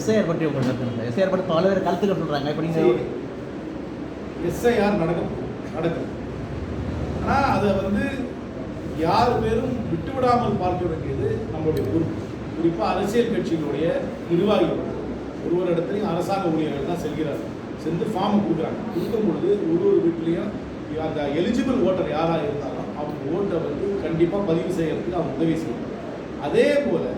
SIR பற்றி உங்கள் கருத்து எஸ்ஐஆர் பற்றி பல்வேறு கருத்துக்கள் சொல்கிறாங்க இப்போ நீங்கள் எஸ்ஐஆர் நடக்கும். நடக்கும். ஆனால் அதை வந்து யார் பேரும் விட்டுவிடாமல் பார்க்க வேண்டியது நம்மளுடைய பொறுப்பு. குறிப்பாக அரசியல் கட்சிகளுடைய நிர்வாகிகள். ஒரு ஒரு இடத்துலையும் அரசாங்க ஊழியர்கள் தான் செல்கிறார்கள். சென்று ஃபார்ம் கொடுக்குறாங்க. கொடுக்கும் பொழுது ஒரு ஒரு வீட்லேயும் அந்த எலிஜிபிள் ஓட்டர் யாராக இருந்தாலும் அவங்க ஓட்டை வந்து கண்டிப்பாக பதிவு செய்யறதுக்கு அவங்க உதவி செய்யணும் அதே போல்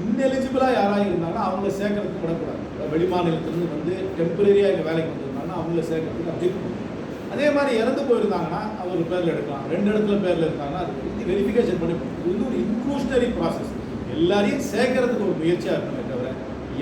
இன்எலிஜிபிளாக யாராக இருந்தாலும் அவங்கள சேர்க்கறதுக்கு விடக்கூடாது. வெளிமாநிலத்திலிருந்து வந்து டெம்பரரியாக இங்கே வேலைக்கு வந்திருந்தாங்கன்னா அவங்கள சேர்க்கறதுக்கு அப்படி அதே மாதிரி இறந்து போயிருந்தாங்கன்னா அவர் பேரில் எடுக்கலாம். ரெண்டு இடத்துல பேரில் இருந்தாங்கன்னா அது பற்றி வெரிஃபிகேஷன் பண்ணி இது வந்து ஒரு இன்க்ளூஷனரி ப்ராசஸ் எல்லாரையும் சேர்க்கறதுக்கு ஒரு முயற்சியாக இருக்கணுமே தவிர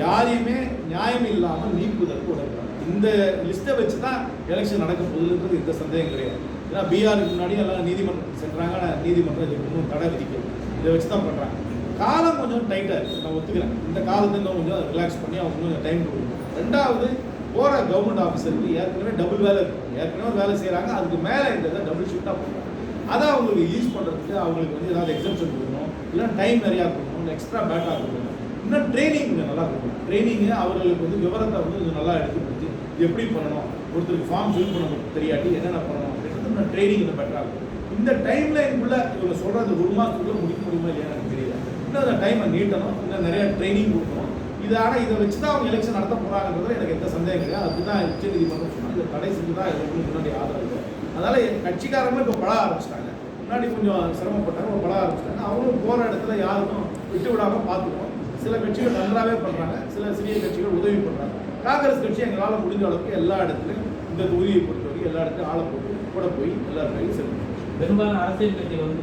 யாரையுமே நியாயம் இல்லாமல் நீக்குவதற்கு உடன்படாது இந்த லிஸ்ட்டை வச்சு தான் எலெக்ஷன் நடக்க போகுதுன்றது எந்த சந்தேகம் கிடையாது. ஏன்னா பீகாருக்கு முன்னாடி எல்லாம் நீதிமன்றத்துக்கு சென்றாங்க. ஆனால் நீதிமன்றம் இதுக்கு இன்னும் தடை விதிக்கும் இதை வச்சு தான் பண்ணுறாங்க காலம் கொஞ்சம் டைட்டாக இருக்குது நான் ஒத்துக்கிறேன். இந்த காலத்தை இன்னும் கொஞ்சம் ரிலாக்ஸ் பண்ணி அவங்க கொஞ்சம் டைம் கொடுக்கணும். ரெண்டாவது போகிற கவர்மெண்ட் ஆஃபீஸருக்கு ஏற்கனவே டபுள் வேலை இருக்கும் ஏற்கனவே வேலை செய்கிறாங்க அதுக்கு மேலே இந்த டபுள் ஷிஃப்டாக பண்ணுறாங்க அதை அவங்களுக்கு யூஸ் பண்ணுறதுக்கு அவங்களுக்கு வந்து ஏதாவது எக்ஸம்ஷன் கொடுக்கணும். இல்லை டைம் நிறையா கொடுக்கணும். எக்ஸ்ட்ரா பேட்டாக கொடுக்கணும். இன்னும் ட்ரைனிங் நல்லா கொடுக்கணும். ட்ரைனிங்கு அவர்களுக்கு வந்து விவரத்தை வந்து கொஞ்சம் நல்லா எடுத்து கொடுத்து எப்படி பண்ணணும்? ஒருத்தருக்கு ஃபார்ம் ஃபில் பண்ண தெரியாட்டி என்னென்ன பண்ணணும்? அப்படின்றது இன்னும் ட்ரைனிங் இன்னும் பெட்டராக இருக்கும் இந்த டைம் லைனுக்குள்ளே இவங்க சொல்கிறது ஒரு மாதத்துக்குள்ளே முடிக்க முடியுமா இல்லையா இன்னும் அந்த டைமை நீட்டணும். இன்னும் நிறைய ட்ரைனிங் கொடுக்கணும். இது ஆனால் இதை வச்சு தான் அவங்க எலெக்ஷன் நடத்த போகிறாங்கன்றதுல எனக்கு எந்த சந்தேகம் கிடையாது அதுதான் உச்ச நீதிமன்றம் சொன்னால் இதை தடை செஞ்சு தான் எங்களுக்கு முன்னாடி ஆதரவு இல்லை. என் கட்சிக்காரங்களும் இப்போ பழ ஆரம்பிச்சிட்டாங்க. முன்னாடி கொஞ்சம் சிரமப்பட்டாங்க ஒரு பழ ஆரம்பிச்சிட்டாங்க. அவங்களும் போகிற இடத்துல யாருக்கும் விட்டு விடாமல் பார்த்துக்குவோம். சில கட்சிகள் நன்றாகவே பண்ணுறாங்க சில சிறிய கட்சிகள் உதவி பண்ணுறாங்க காங்கிரஸ் கட்சி எங்களால் முடிஞ்ச அளவுக்கு எல்லா இடத்துலையும் இந்த தொகுதியை பொறுத்தவரைக்கும் எல்லா இடத்துலையும் ஆளை போட்டு கூட போய் எல்லா கையும் பெரும்பாலும் பெரும்பாலான அரசியல் கட்சிகள் வந்து